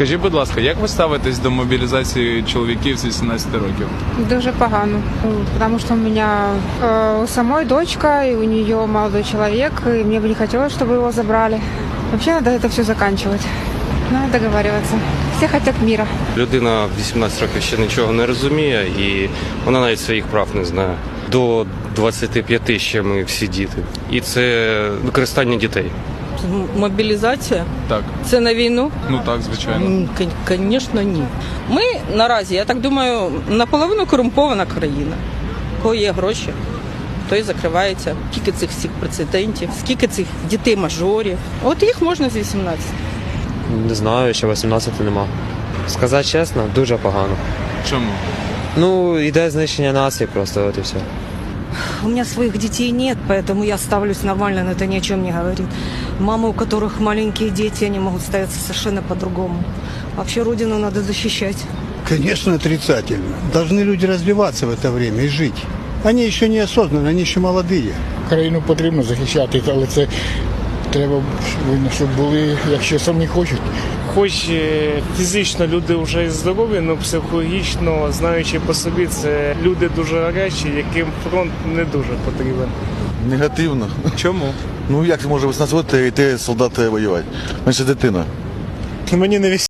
Скажіть, будь ласка, як ви ставитесь до мобілізації чоловіків з 18 років? Дуже погано, Ну, потому что у меня э, у самой дочка, и у нее молодой человек, и мне бы не хотелось, чтобы его забрали. Вообще надо это все заканчивать. Надо договариваться. Все хотят мира. Людина в 18 років ще нічого не розуміє і вона навіть своїх прав не знає. До 25 ще ми всі діти. І це використання дітей. Мобілізація Так, це на війну? ну так, звичайно. Звісно, ні. Ми наразі, я так думаю, наполовину корумпована країна. У кого є гроші, той закривається. Скільки цих всіх прецедентів, скільки цих дітей-мажорів. От їх можна з 18. Не знаю, ще 18 нема. Сказати чесно, дуже погано. Чому? Ну, іде знищення нації просто, от і все. У меня своих детей нет, поэтому я ставлюсь нормально, но это ни о чем не говорит. Мамы, у которых маленькие дети, они могут ставиться совершенно по-другому. Вообще родину надо защищать. Конечно, отрицательно. Должны люди развиваться в это время и жить. Они еще не осознаны, они еще молодые. Країну потрібно захищати, але це треба, щоб були, якщо самі хочуть. Хоч е, фізично люди вже здорові, але психологічно, знаючи по собі, це люди дуже гарячі, яким фронт не дуже потрібен. Негативно. Чому? Ну як може 18 років йти солдати воювати? Менше дитина. Мені не